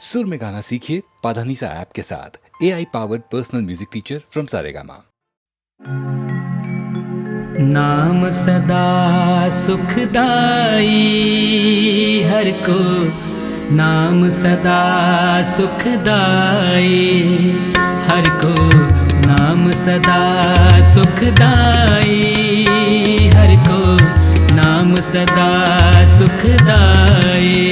सुर में गाना सीखिए पाधानीसा ऐप के साथ। A I powered personal music teacher from Saregama नाम सदा सुखदाई, हर को नाम सदा सुखदाई, हर को नाम सदा सुखदाई, हर को नाम सदा सुखदाई।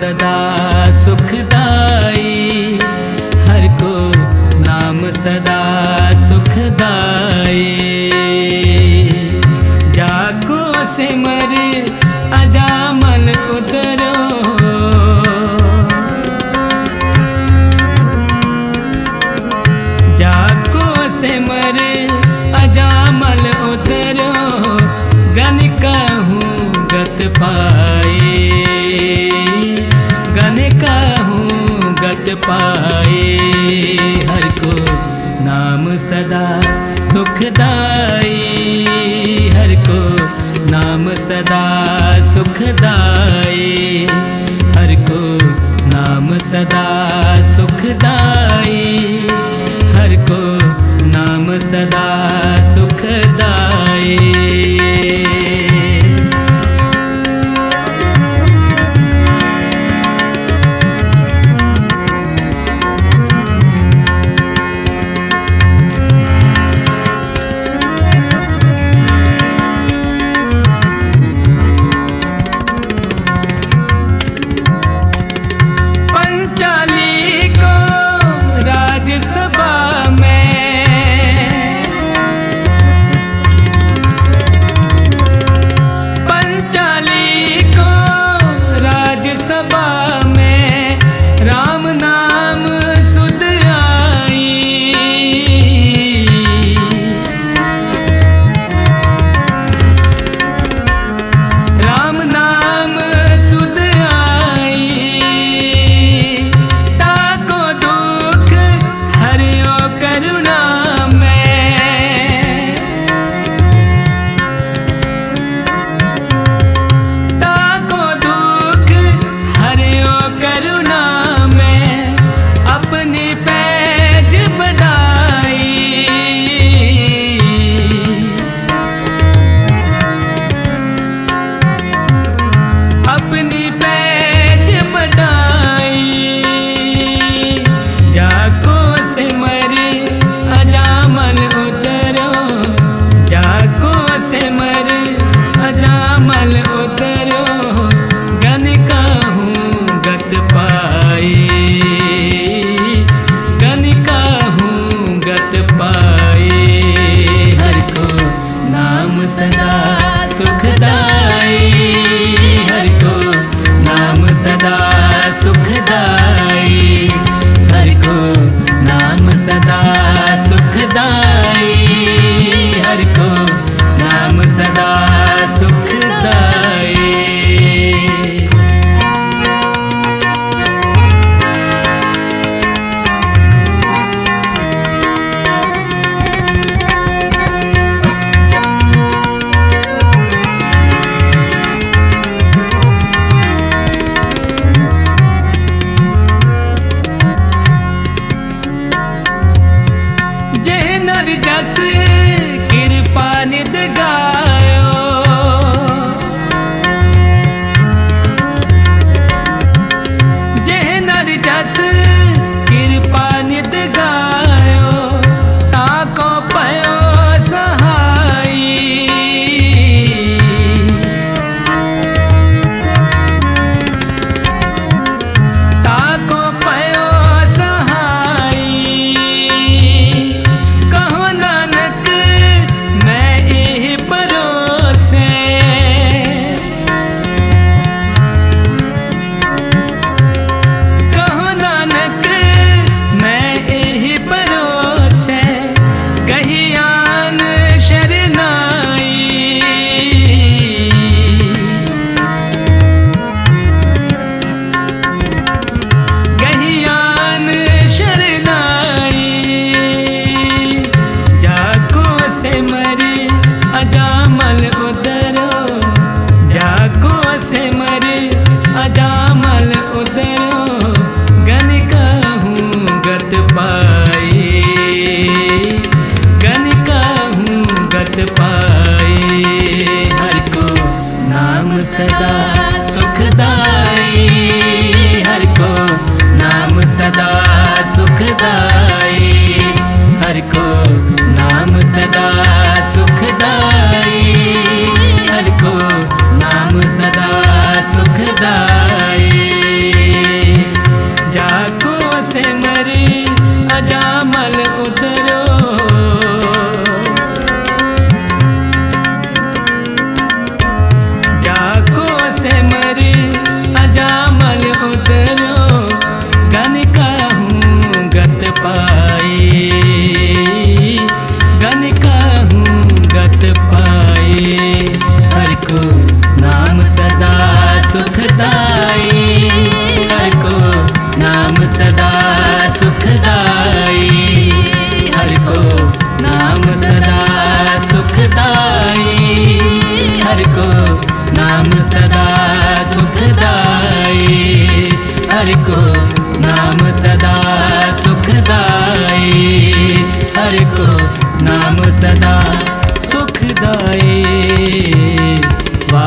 ਸਦਾ ਸੁਖਦਾਈ ਹਰ ਕੋ ਨਾਮ ਸਦਾ ਸੁਖਦਾਈ ਜਾ ਕੋ ਸਿਮਰ ਅਜਾ ਮਨ ਉਦਰੋ। ਜਾ ਕੋ ਸਿਮਰ ਅਜਾ ਮਲ ਉਦਰੋ। ਗਨ ਕਹੂੰ ਗਤ ਪਾ ਪਾਏ ਹਰ ਕੋ ਨਾਮ ਸਦਾ ਸੁਖਦਾਈ ਹਰ ਕੋ ਨਾਮ ਸਦਾ ਸੁਖਦਾਈ ਹਰ ਕੋ ਨਾਮ ਸਦਾ ਸੁਖਦਾਈ ਹਰ ਕੋ ਨਾਮ ਸਦਾ ਨਾਮ ਸਦਾ ਸੁਖਦਾਈ ਹਰ ਕੋ ਨਾਮ ਸਦਾ ਸੁਖਦਾਈ ਹਰ ਕੋ ਨਾਮ ਸਦਾ ਸੁਖਦਾਈ ਹਰ ਕੋ ਨਾਮ ਸਦਾ ਸੁਖਦਾਈ ਜਾ ਕੋ ਸੇ ਮਰੀ ਅਜਾਮਲ ਹਰਿ ਕੋ ਨਾਮ ਸਦਾ ਸੁਖਦਾਈ ਹਰਿ ਕੋ ਨਾਮ ਸਦਾ ਸੁਖਦਾਈ ਵਾ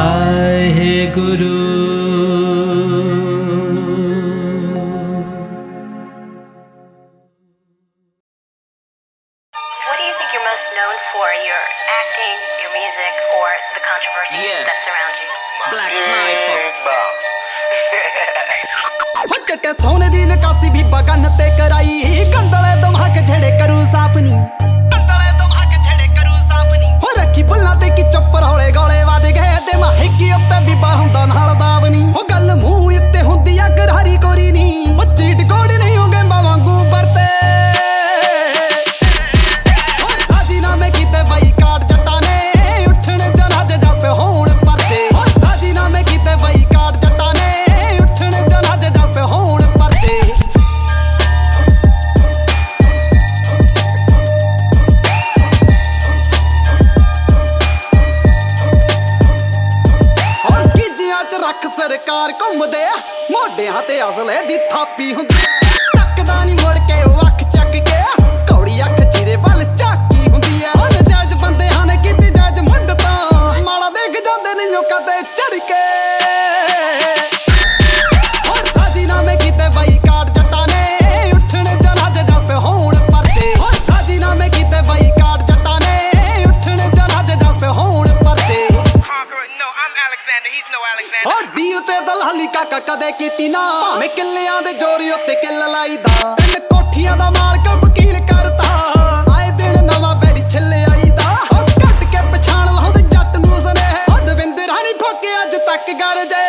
Alexander, he's ਹੋ ਡੀਲ ਤੇ ਦਲਹਲੀ ਕਾਕਾ ਕਦੇ ਕੀਤੀ ਨਾ। ਭਾਵੇਂ ਕਿੱਲਿਆਂ ਦੇ ਜੋਰੀ ਉੱਤੇ ਕਿੱਲ ਲਾਈਦਾ। ਤਿੰਨ ਕੋਠੀਆਂ ਦਾ ਮਾਲਕ ਵਕੀਲ ਕਰਤਾ ਆਏ ਦਿਨ ਨਵਾਂ ਬੈੜੀ ਛਿੱਲ ਆਈ ਦਾ ਕੱਟ ਕੇ ਪਛਾਣ ਲਾਉਂਦੇ ਜੱਟ ਨੂੰ ਸਨੇਹ। ਹੋ ਦਵਿੰਦਰ ਹਣੀ ਠੋਕੇ ਅੱਜ ਤੱਕ ਗਰਜੇ।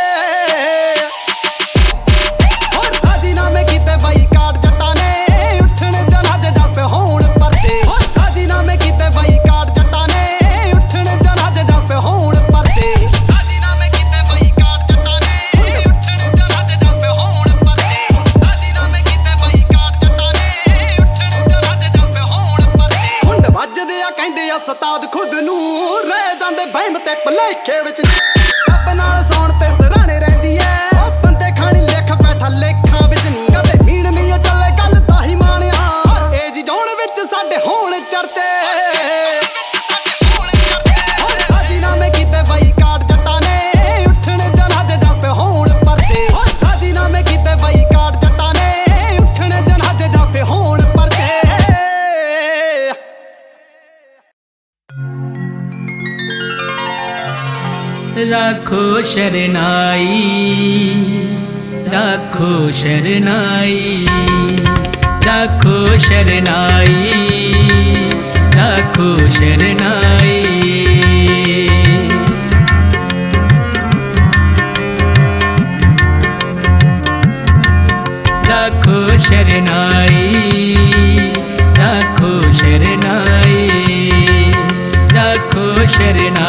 ਰਾਖੋ ਸ਼ਰਨਾਈ ਰਾਖੋ ਸ਼ਰਨਾਈ ਰਾਖੋ ਸ਼ਰਨਾਈ ਰਾਖੋ ਸ਼ਰਨਾਈ। ਰਾਖੋ ਸ਼ਰਨਾਈ ਰਾਖੋ ਸ਼ਰਨਾਈ ਰਾਖੋ ਸ਼ਰਨਾਈ।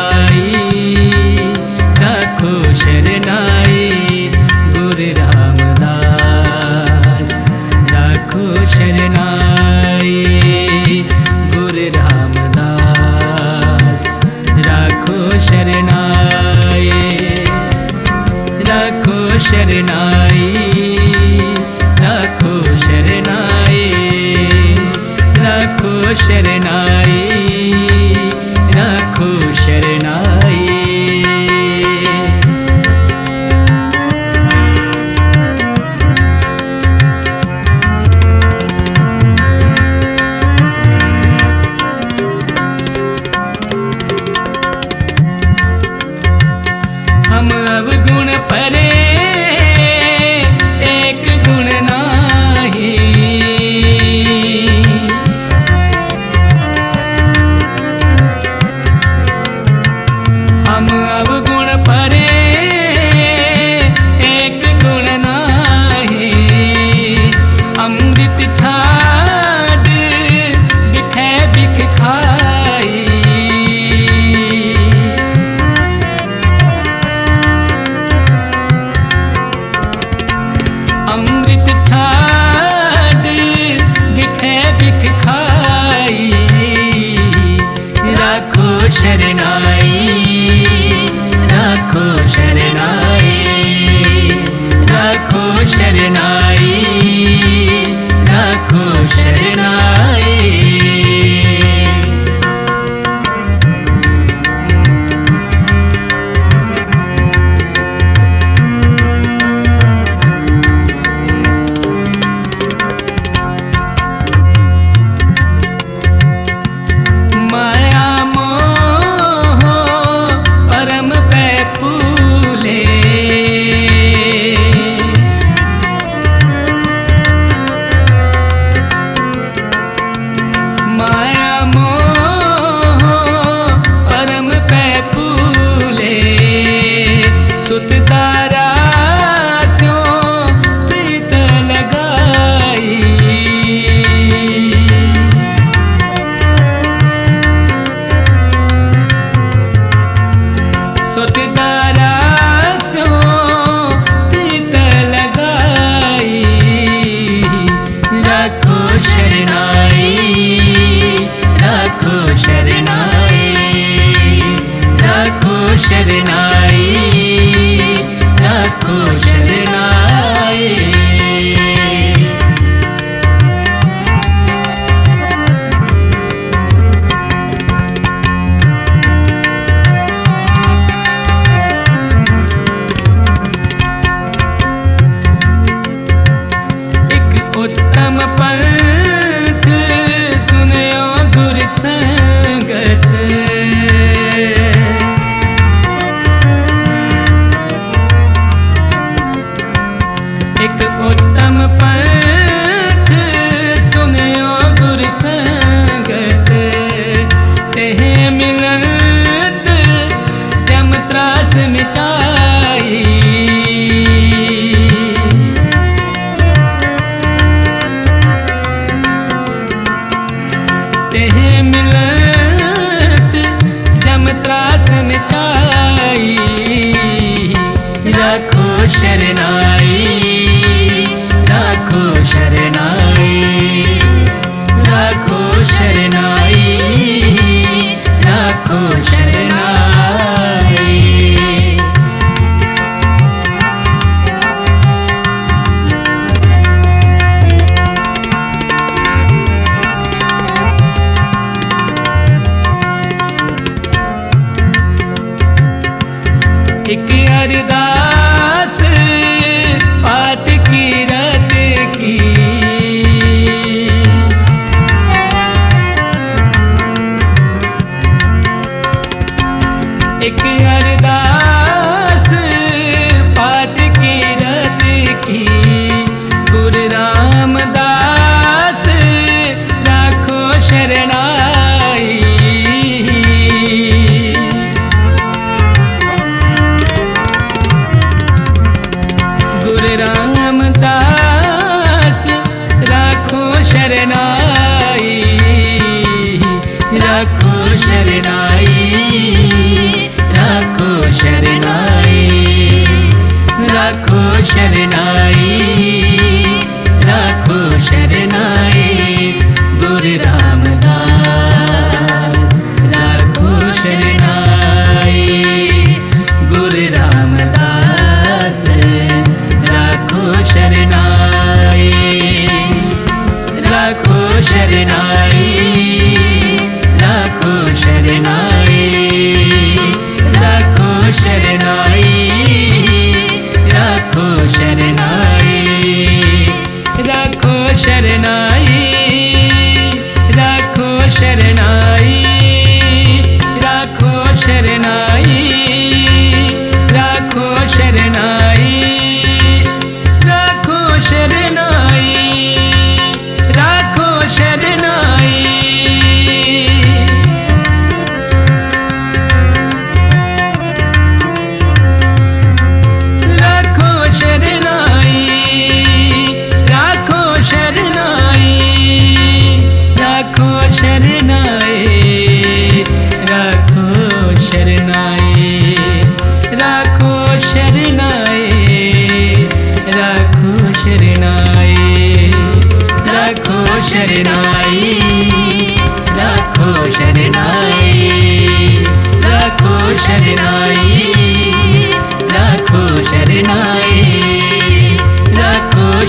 শরণাই রাখো শরণাই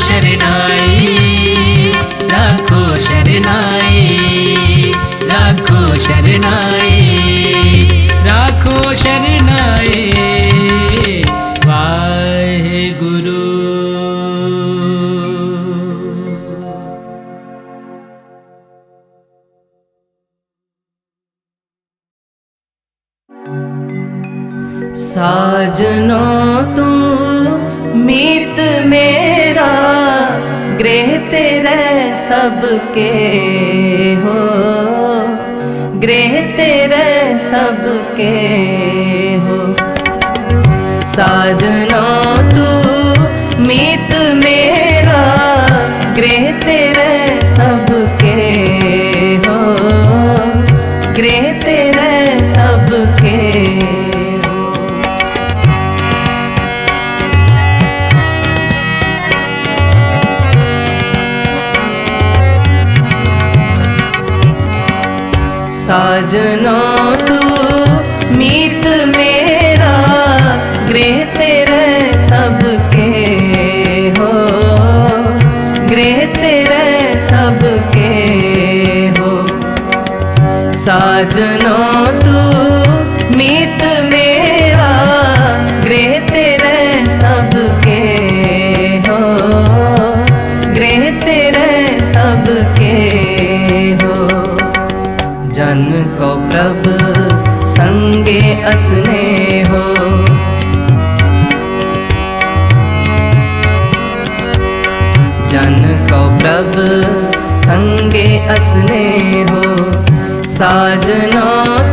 शरणाई लाखो शरणाई लाखो शरणाई যেন सब संगे असने हो साजना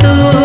तू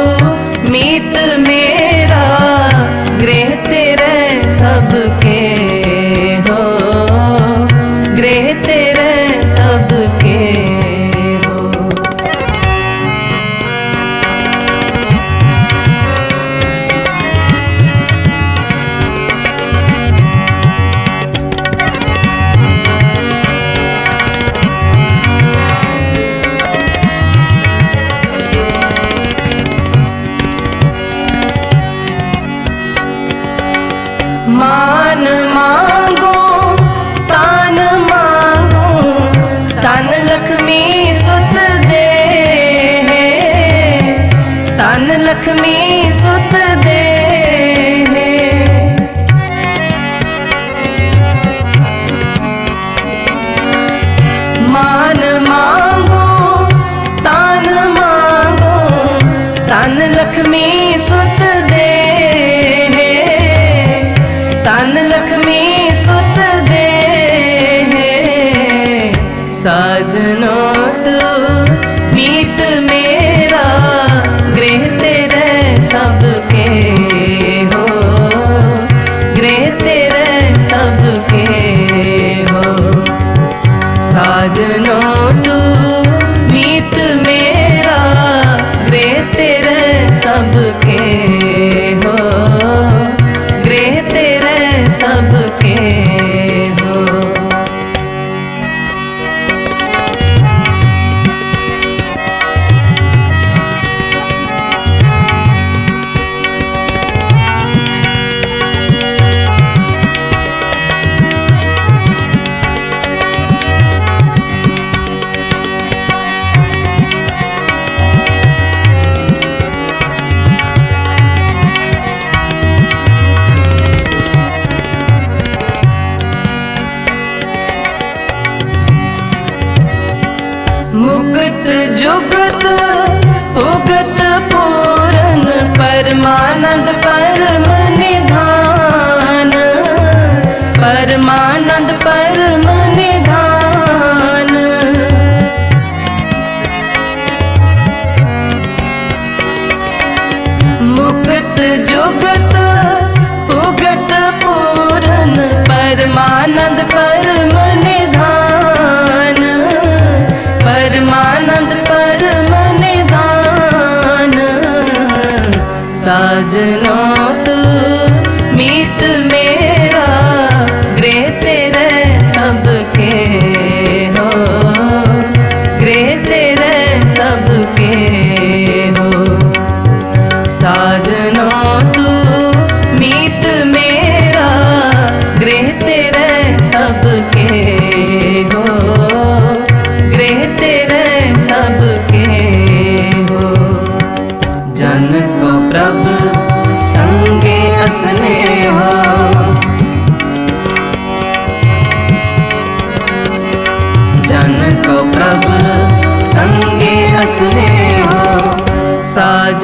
সাজনো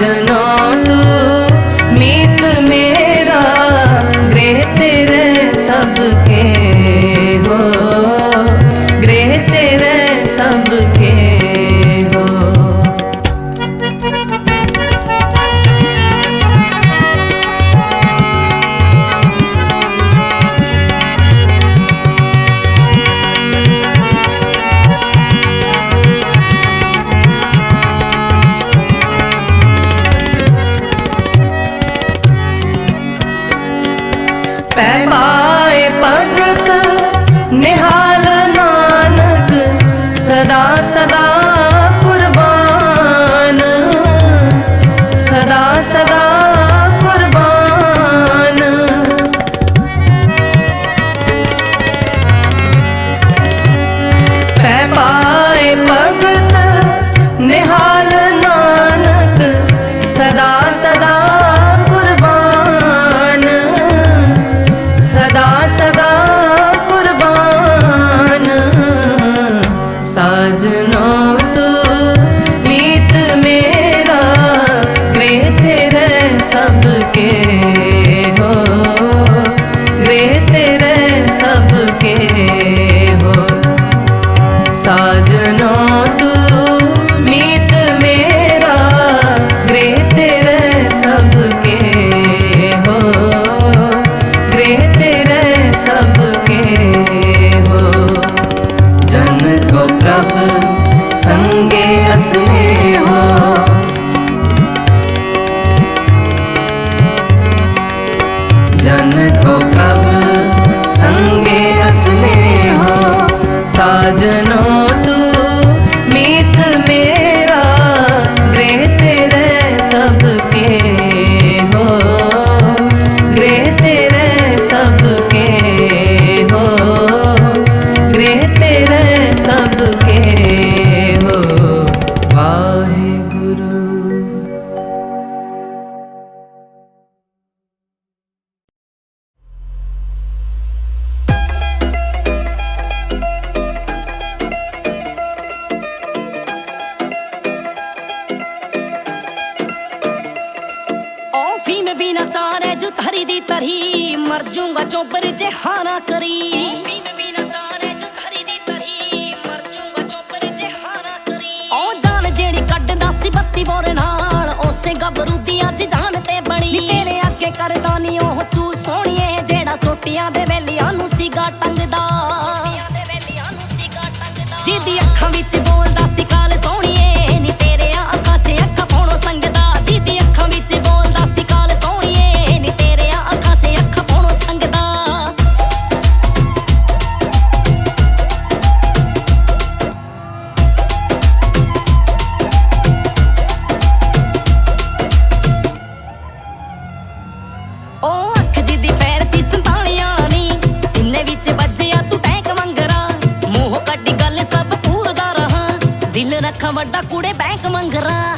যেন ਜਿਹਦੀ ਅੱਖਾਂ ਵਿੱਚ ਬੋਲਦਾ ਸੀ ਵੱਡਾ ਕੂੜੇ ਬੈਂਕ ਮੰਗਰਾ।